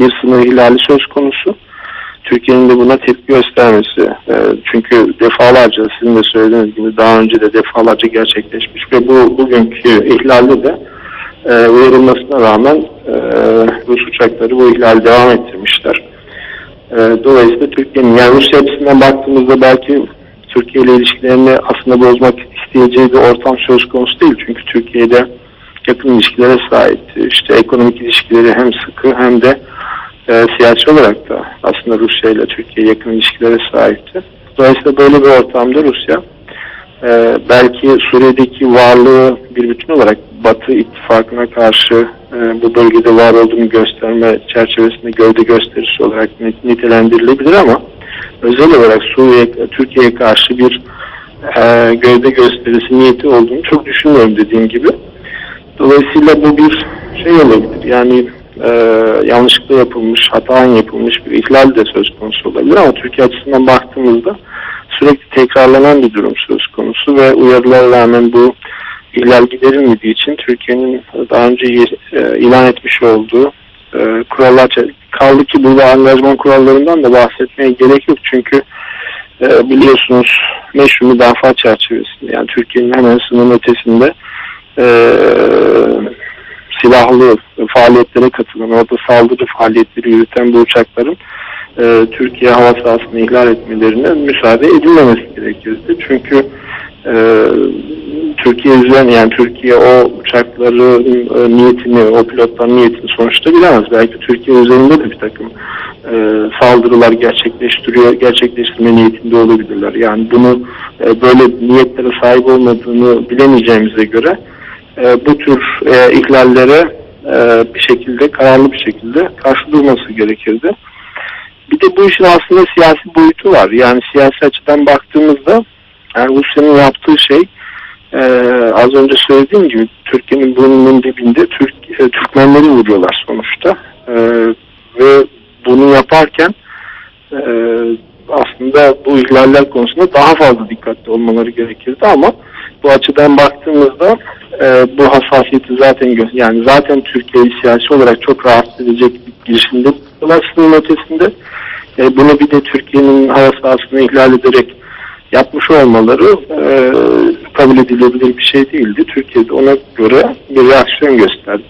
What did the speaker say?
bir sınır ihlali söz konusu. Türkiye'nin de buna tepki göstermesi. E, çünkü defalarca sizin de söylediğiniz gibi daha önce de defalarca gerçekleşmiş ve bu bugünkü ihlalde de e, uyarılmasına rağmen e, Rus uçakları bu ihlali devam ettirmişler. E, dolayısıyla Türkiye'nin yani Rusya açısından baktığımızda belki Türkiye ile ilişkilerini aslında bozmak isteyeceği bir ortam söz konusu değil. Çünkü Türkiye'de yakın ilişkilere sahip. İşte ekonomik ilişkileri hem sıkı hem de e, siyasi olarak da aslında Rusya ile Türkiye yakın ilişkilere sahipti. Dolayısıyla böyle bir ortamda Rusya e, belki Suriye'deki varlığı bir bütün olarak Batı ittifakına karşı e, bu bölgede var olduğunu gösterme çerçevesinde gövde gösterisi olarak nitelendirilebilir ama özel olarak Suriye, Türkiye'ye karşı bir e, gövde gösterisi niyeti olduğunu çok düşünmüyorum dediğim gibi. Dolayısıyla bu bir şey olabilir. Yani e, yanlışlıkla yapılmış, hataen yapılmış bir ihlal de söz konusu olabilir ama Türkiye açısından baktığımızda sürekli tekrarlanan bir durum söz konusu ve uyarılara rağmen bu ihlal giderilmediği için Türkiye'nin daha önce e, ilan etmiş olduğu e, kurallar kaldı ki burada angajman kurallarından da bahsetmeye gerek yok. Çünkü e, biliyorsunuz meşru müdafaa çerçevesinde yani Türkiye'nin hemen sınırın ötesinde e, silahlı faaliyetlere katılan, orada saldırı faaliyetleri yürüten bu uçakların e, Türkiye hava sahasını ihlal etmelerine müsaade edilmemesi gerekirdi. Çünkü e, Türkiye üzerine yani Türkiye o uçakların e, niyetini, o pilotların niyetini sonuçta bilemez. Belki Türkiye üzerinde de bir takım e, saldırılar gerçekleştiriyor, gerçekleştirme niyetinde olabilirler. Yani bunu e, böyle niyetlere sahip olmadığını bilemeyeceğimize göre e, bu tür e, ihlallere e, bir şekilde, kararlı bir şekilde karşı durması gerekirdi. Bir de bu işin aslında siyasi boyutu var. Yani siyasi açıdan baktığımızda yani Rusya'nın yaptığı şey e, az önce söylediğim gibi Türkiye'nin burnunun dibinde Türk, e, Türkmenleri vuruyorlar sonuçta. E, ve bunu yaparken e, aslında bu ihlaller konusunda daha fazla dikkatli olmaları gerekirdi ama bu açıdan baktığımızda e, bu hassasiyeti zaten yani zaten Türkiye'yi siyasi olarak çok rahatsız edecek bir girişimde sınırın ötesinde e, bunu bir de Türkiye'nin hava sahasını ihlal ederek yapmış olmaları e, kabul edilebilir bir şey değildi. Türkiye'de ona göre bir reaksiyon gösterdi.